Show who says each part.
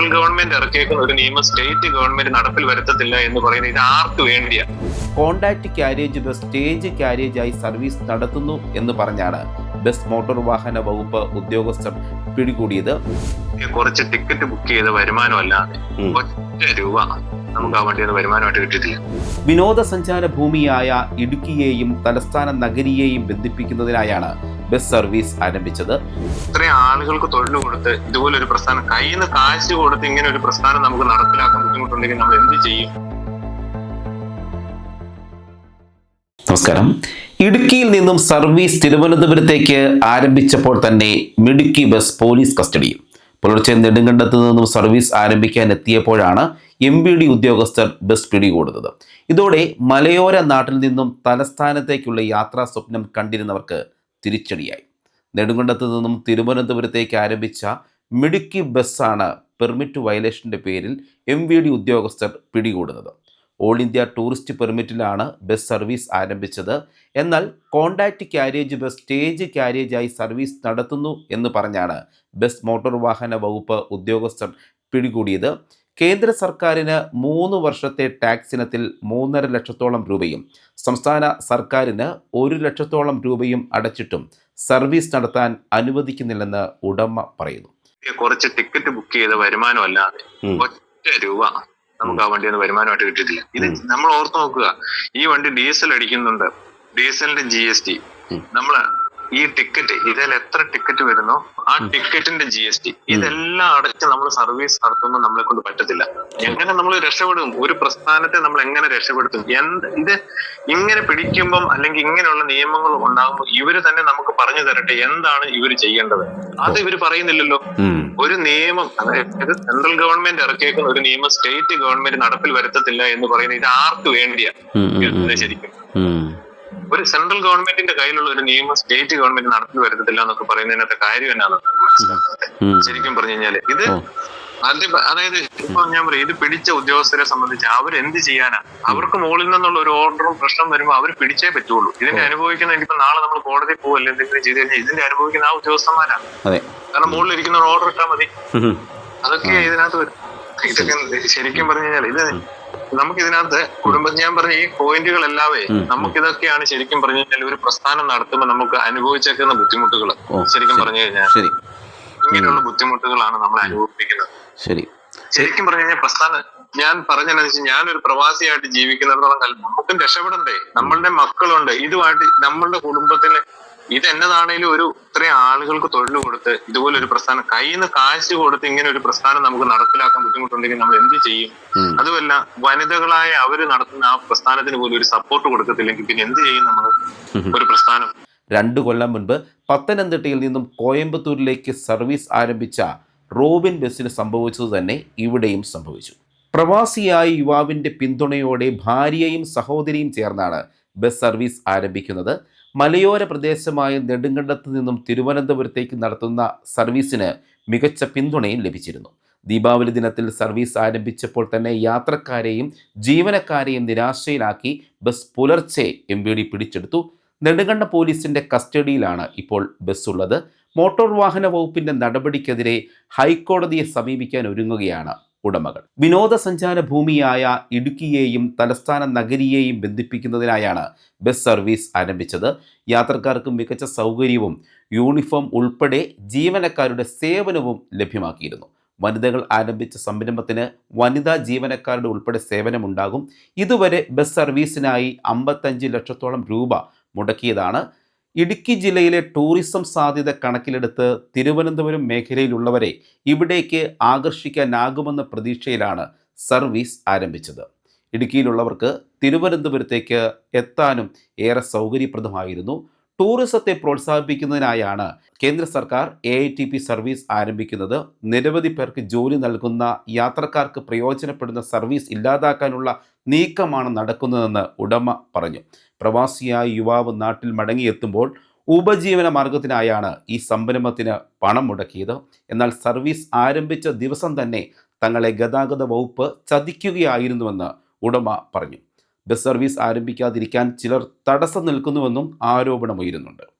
Speaker 1: Central government ഇറക്കിയേക്കുന്ന ഒരു നിയമം state government നടപ്പിൽ വരുത്തത്തില്ല എന്ന് പറയുന്നത് ഇത് ആർക്ക് വേണ്ടിയാ?
Speaker 2: കോണ്ടാക്ട് കാരേജ് ബസ് സ്റ്റേജ് ആയി സർവീസ് നടത്തുന്നു എന്ന് പറഞ്ഞാണ് ബസ് മോട്ടോർ വാഹന വകുപ്പ് ഉദ്യോഗസ്ഥർ പിടികൂടിയത്.
Speaker 1: കുറച്ച് ടിക്കറ്റ് ബുക്ക് ചെയ്ത വരുമാനമല്ലാതെ. ഒറ്റ രൂപ നമുക്ക് ആ വണ്ടിയുടെ വരുമാനമായിട്ട് കിട്ടിയിട്ടില്ല.
Speaker 2: വിനോദസഞ്ചാര ഭൂമിയായ ഇടുക്കിയെയും തലസ്ഥാന നഗരിയെയും ബന്ധിപ്പിക്കുന്നതിനായാണ് ബസ് സർവീസ് ആരംഭിച്ചത്?
Speaker 1: ഇത്രയും ആളുകൾക്ക് തൊഴിൽ കൊടുത്ത് ഇതുപോലെ ഒരു പ്രസ്ഥാനം കയ്യിൽ നിന്ന് കാശ് കൊടുത്ത് ഇങ്ങനെ ഒരു പ്രസ്ഥാനം നമുക്ക് നടപ്പിലാക്കാൻ ബുദ്ധിമുട്ടുണ്ടെങ്കിൽ നമ്മൾ എന്ത് ചെയ്യും?
Speaker 2: നമസ്കാരം. ഇടുക്കിയിൽ നിന്നും സർവീസ് തിരുവനന്തപുരത്തേക്ക് ആരംഭിച്ചപ്പോൾ തന്നെ മിടുക്കി ബസ് പോലീസ് കസ്റ്റഡിയിൽ പുലർച്ചെ നെടുങ്കണ്ടത്ത് നിന്നും സർവീസ് ആരംഭിക്കാൻ എത്തിയപ്പോഴാണ് എം ബി ഡി ഉദ്യോഗസ്ഥർ ബസ് പിടികൂടുന്നത്. ഇതോടെ മലയോര നാട്ടിൽ നിന്നും തലസ്ഥാനത്തേക്കുള്ള യാത്രാ സ്വപ്നം കണ്ടിരുന്നവർക്ക് തിരിച്ചടിയായി. നെടുങ്കണ്ടത്ത് നിന്നും തിരുവനന്തപുരത്തേക്ക് ആരംഭിച്ച മിടുക്കി ബസ്സാണ് പെർമിറ്റ് വയലേഷന്റെ പേരിൽ എം വി ഡി ഉദ്യോഗസ്ഥർ പിടികൂടുന്നത്. ഓൾ ഇന്ത്യ ടൂറിസ്റ്റ് പെർമിറ്റിലാണ് ബസ് സർവീസ് ആരംഭിച്ചത്. എന്നാൽ കോണ്ടാക്റ്റ് ക്യാരേജ് ബസ് സ്റ്റേജ് ക്യാരേജായി സർവീസ് നടത്തുന്നു എന്ന് പറഞ്ഞാണ് ബസ് മോട്ടോർ വാഹന വകുപ്പ് ഉദ്യോഗസ്ഥർ പിടികൂടിയത്. കേന്ദ്ര സർക്കാരിന് മൂന്ന് വർഷത്തെ ടാക്സ് ഇനത്തിൽ മൂന്നര ലക്ഷത്തോളം രൂപയും സംസ്ഥാന സർക്കാരിന് ഒരു ലക്ഷത്തോളം രൂപയും അടച്ചിട്ടും സർവീസ് നടത്താൻ അനുവദിക്കുന്നില്ലെന്ന് ഉടമ പറയുന്നു.
Speaker 1: കുറച്ച് ടിക്കറ്റ് ബുക്ക് ചെയ്ത വരുമാനമല്ലാതെ. ഒറ്റ രൂപ നമുക്ക് ആ വണ്ടിയിൽ നിന്ന് വരുമാനമായിട്ട് കിട്ടിയിട്ടില്ല ഇത് നമ്മൾ ഓർത്ത് നോക്കുക ഈ വണ്ടി ഡീസൽ അടിക്കുന്നുണ്ട്. ഡീസലിന്റെ ജി എസ് ടി നമ്മൾ ഈ ടിക്കറ്റ് ഇതിൽ എത്ര ടിക്കറ്റ് വരുന്നോ? ആ ടിക്കറ്റിന്റെ ജി എസ് ടി ഇതെല്ലാം അടച്ച് നമ്മൾ സർവീസ് നടത്തുമ്പോൾ നമ്മളെ കൊണ്ട് പറ്റത്തില്ല. എങ്ങനെ നമ്മൾ രക്ഷപ്പെടും? ഒരു പ്രസ്ഥാനത്തെ നമ്മൾ എങ്ങനെ രക്ഷപ്പെടുത്തും? എന്ത് ഇത് ഇങ്ങനെ പിടിക്കുമ്പം അല്ലെങ്കിൽ ഇങ്ങനെയുള്ള നിയമങ്ങൾ ഉണ്ടാകുമ്പോൾ ഇവർ തന്നെ നമുക്ക് പറഞ്ഞു തരട്ടെ എന്താണ് ഇവർ ചെയ്യേണ്ടത്? അത് ഇവർ പറയുന്നില്ലല്ലോ. ഒരു നിയമം അതായത് സെൻട്രൽ ഗവൺമെന്റ് ഇറക്കിയേക്കുന്ന ഒരു നിയമം സ്റ്റേറ്റ് ഗവൺമെന്റ് നടപ്പിൽ വരുത്തത്തില്ല എന്ന് പറയുന്നത് ഇത് ആർക്ക് വേണ്ടിയാ? ശരിക്കും. ഒരു സെൻട്രൽ ഗവൺമെന്റിന്റെ കയ്യിലുള്ള ഒരു നിയമം സ്റ്റേറ്റ് ഗവൺമെന്റ് നടത്തി വരുത്തത്തില്ല എന്നൊക്കെ പറയുന്നതിനകത്ത് കാര്യം എന്നാണ് ശരിക്കും പറഞ്ഞു കഴിഞ്ഞാൽ ഇത് അത് അതായത് ഇപ്പൊ ഞാൻ പറയും ഇത് പിടിച്ച ഉദ്യോഗസ്ഥരെ സംബന്ധിച്ച് അവരെന്ത് എന്ത് ചെയ്യാനാ? അവർക്ക് മുകളിൽ നിന്നുള്ള ഒരു ഓർഡറും പ്രശ്നം വരുമ്പോൾ അവർ പിടിച്ചേ പറ്റുള്ളൂ. ഇതിനെ അനുഭവിക്കുന്ന ഇനിയിപ്പോ നാളെ നമ്മൾ കോടതി പോവല്ലേ എന്തെങ്കിലും ചെയ്ത് കഴിഞ്ഞാൽ ഇതിന്റെ അനുഭവിക്കുന്ന ആ
Speaker 2: ഉദ്യോഗസ്ഥന്മാരാണ്
Speaker 1: കാരണം മുകളിൽ ഇരിക്കുന്ന ഓർഡർ ഇട്ടാൽ മതി. അതൊക്കെ ഇതിനകത്ത് വരും. ഇതൊക്കെ ശരിക്കും പറഞ്ഞു കഴിഞ്ഞാൽ ഇത് നമുക്ക് ഇതിനകത്ത് കുടുംബം ഞാൻ പറഞ്ഞ ഈ പോയിന്റുകൾ എല്ലാവേ
Speaker 2: ഉം.
Speaker 1: നമുക്ക് ഇതൊക്കെയാണ് ശരിക്കും പറഞ്ഞു കഴിഞ്ഞാൽ ഒരു പ്രസ്ഥാനം നടത്തുമ്പോൾ നമുക്ക് അനുഭവിച്ചേക്കുന്ന ബുദ്ധിമുട്ടുകൾ ശരിക്കും
Speaker 2: ശരി.
Speaker 1: പറഞ്ഞു കഴിഞ്ഞാൽ ഇങ്ങനെയുള്ള ബുദ്ധിമുട്ടുകളാണ് നമ്മൾ അനുഭവിക്കുന്നത്
Speaker 2: ശരി.
Speaker 1: ശരിക്കും പറഞ്ഞു കഴിഞ്ഞാൽ പ്രസ്ഥാനം ഞാൻ പറഞ്ഞതെന്ന് വെച്ചാൽ ഞാനൊരു പ്രവാസിയായിട്ട് ജീവിക്കുന്നിടത്തോളം കാലം നമുക്കും രക്ഷപ്പെടണ്ടേ. നമ്മളുടെ മക്കളുണ്ട്. ഇതുമായിട്ട് നമ്മളുടെ കുടുംബത്തിന് ഇത് എന്നതാണേലും ഒരു ഇത്രയും ആളുകൾക്ക് തൊഴിൽ കൊടുത്ത് ഇതുപോലെ ഒരു പ്രസ്ഥാനം കയ്യിൽ നിന്ന് കാശ് കൊടുത്ത് ഇങ്ങനെ ഒരു പ്രസ്ഥാനം നമുക്ക് നടപ്പിലാക്കാൻ ബുദ്ധിമുട്ടുണ്ടെങ്കിൽ നമ്മൾ എന്ത് ചെയ്യും. അതുമല്ല വനിതകളായ അവർ നടത്തുന്ന ആ പ്രസ്ഥാനത്തിന് പോലും ഒരു സപ്പോർട്ട് കൊടുക്കത്തില്ലെങ്കിൽ പിന്നെ എന്ത് ചെയ്യും നമ്മൾ? ഒരു പ്രസ്ഥാനം.
Speaker 2: രണ്ട് കൊല്ലം മുൻപ് പത്തനംതിട്ടയിൽ നിന്നും കോയമ്പത്തൂരിലേക്ക് സർവീസ് ആരംഭിച്ച റോബിൻ ബസ്സിന് സംഭവിച്ചത് തന്നെ ഇവിടെയും സംഭവിച്ചു. പ്രവാസിയായ യുവാവിന്റെ പിന്തുണയോടെ ഭാര്യയും സഹോദരിയും ചേർന്നാണ് ബസ് സർവീസ് ആരംഭിക്കുന്നത്. മലയോര പ്രദേശമായ നെടുങ്കണ്ടത്ത് നിന്നും തിരുവനന്തപുരത്തേക്ക് നടത്തുന്ന സർവീസിന് മികച്ച പിന്തുണയും ലഭിച്ചിരുന്നു. ദീപാവലി ദിനത്തിൽ സർവീസ് ആരംഭിച്ചപ്പോൾ തന്നെ യാത്രക്കാരെയും ജീവനക്കാരെയും നിരാശയിലാക്കി ബസ് പുലർച്ചെ എം ഡി പിടിച്ചെടുത്തു. നെടുങ്കണ്ട പോലീസിന്റെ കസ്റ്റഡിയിലാണ് ഇപ്പോൾ ബസ് ഉള്ളത് മോട്ടോർ വാഹന വകുപ്പിന്റെ നടപടിക്കെതിരെ ഹൈക്കോടതിയെ സമീപിക്കാൻ ഒരുങ്ങുകയാണ് ഉടമകൾ. വിനോദസഞ്ചാര ഭൂമിയായ ഇടുക്കിയെയും തലസ്ഥാന നഗരിയെയും ബന്ധിപ്പിക്കുന്നതിനായാണ് ബസ് സർവീസ് ആരംഭിച്ചത്. യാത്രക്കാർക്ക് മികച്ച സൗകര്യവും യൂണിഫോം ഉൾപ്പെടെ ജീവനക്കാരുടെ സേവനവും ലഭ്യമാക്കിയിരുന്നു. വനിതകൾ ആരംഭിച്ച സംരംഭത്തിന് വനിതാ ജീവനക്കാരുടെ ഉൾപ്പെടെ സേവനമുണ്ടാകും. ഇതുവരെ ബസ് സർവീസിനായി അമ്പത്തഞ്ച് ലക്ഷത്തോളം രൂപ മുടക്കിയതാണ്. ഇടുക്കി ജില്ലയിലെ ടൂറിസം സാധ്യത കണക്കിലെടുത്ത് തിരുവനന്തപുരം മേഖലയിലുള്ളവരെ ഇവിടേക്ക് ആകർഷിക്കാനാകുമെന്ന പ്രതീക്ഷയിലാണ് സർവീസ് ആരംഭിച്ചത്. ഇടുക്കിയിലുള്ളവർക്ക് തിരുവനന്തപുരത്തേക്ക് എത്താനും ഏറെ സൗകര്യപ്രദമായിരുന്നു. ടൂറിസത്തെ പ്രോത്സാഹിപ്പിക്കുന്നതിനായാണ് കേന്ദ്ര സർക്കാർ A I T P service ആരംഭിക്കുന്നത്. നിരവധി പേർക്ക് ജോലി നൽകുന്ന യാത്രക്കാർക്ക് പ്രയോജനപ്പെടുന്ന സർവീസ് ഇല്ലാതാക്കാനുള്ള നീക്കമാണ് നടക്കുന്നതെന്ന് ഉടമ പറഞ്ഞു. പ്രവാസിയായ യുവാവ് നാട്ടിൽ മടങ്ങിയെത്തുമ്പോൾ ഉപജീവന മാർഗത്തിനായാണ് ഈ സംരംഭത്തിന് പണം മുടക്കിയത്. എന്നാൽ സർവീസ് ആരംഭിച്ച ദിവസം തന്നെ തങ്ങളെ ഗതാഗത വകുപ്പ് ചതിക്കുകയായിരുന്നുവെന്ന് ഉടമ പറഞ്ഞു. ബസ് സർവീസ് ആരംഭിക്കാതിരിക്കാൻ ചിലർ തടസ്സം നിൽക്കുന്നുവെന്നും ആരോപണമുയരുന്നുണ്ട്.